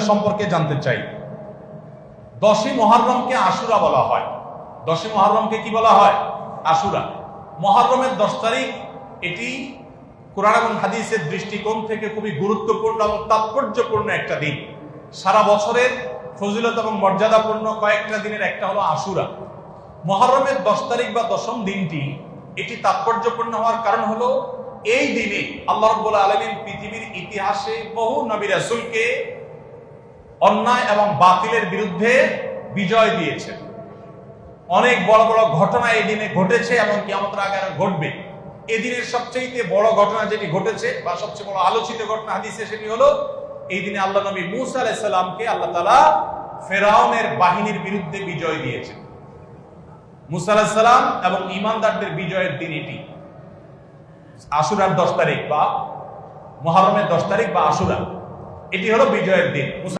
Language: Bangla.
সম্পর্কে জানতে চাই। দশই মহারমকে আশুরা বলা হয়। দশই মহারমকে কি বলা হয়? আশুরা। মহারমের দশ তারিখ, এটি কোরআন এবং হাদিসের দৃষ্টিকোণ থেকে খুবই গুরুত্বপূর্ণ এবং তাৎপর্যপূর্ণ একটা দিন। সারা বছরের ফজিলত এবং মর্যাদাপূর্ণ কয়েকটা দিনের একটা হলো আশুরা। মহরমের দশ তারিখ বা দশম দিনটি এটি তাৎপর্যপূর্ণ হওয়ার কারণ হলো এই দিনে আল্লাহ রব্বুল আলমিন পৃথিবীর ইতিহাসে বহু নবী রাসূলকে অন্যায় এবং বাতিলের বিরুদ্ধে বিজয় দিয়েছে। অনেক বড় বড় ঘটনা এই দিনে ঘটেছে এবং কিয়ামতের আগে ঘটবে। এদিনের সবচেয়ে বড় ঘটনা যেটি ঘটেছে বা সবচেয়ে বড় আলোচিত ঘটনা হাদিসে সেটি হলো, এই দিনে আল্লাহ নবী মুসা আলাইসাল্লামকে আল্লাহ তালা ফেরাউনের বাহিনীর বিরুদ্ধে বিজয় দিয়েছেন। মুসা আলাহিসাল্লাম এবং ইমানদারদের বিজয়ের দিন এটি। আশুরার দশ তারিখ বা মহরমের দশ তারিখ বা আশুরা, এটি হলো বিজয়ের দিন।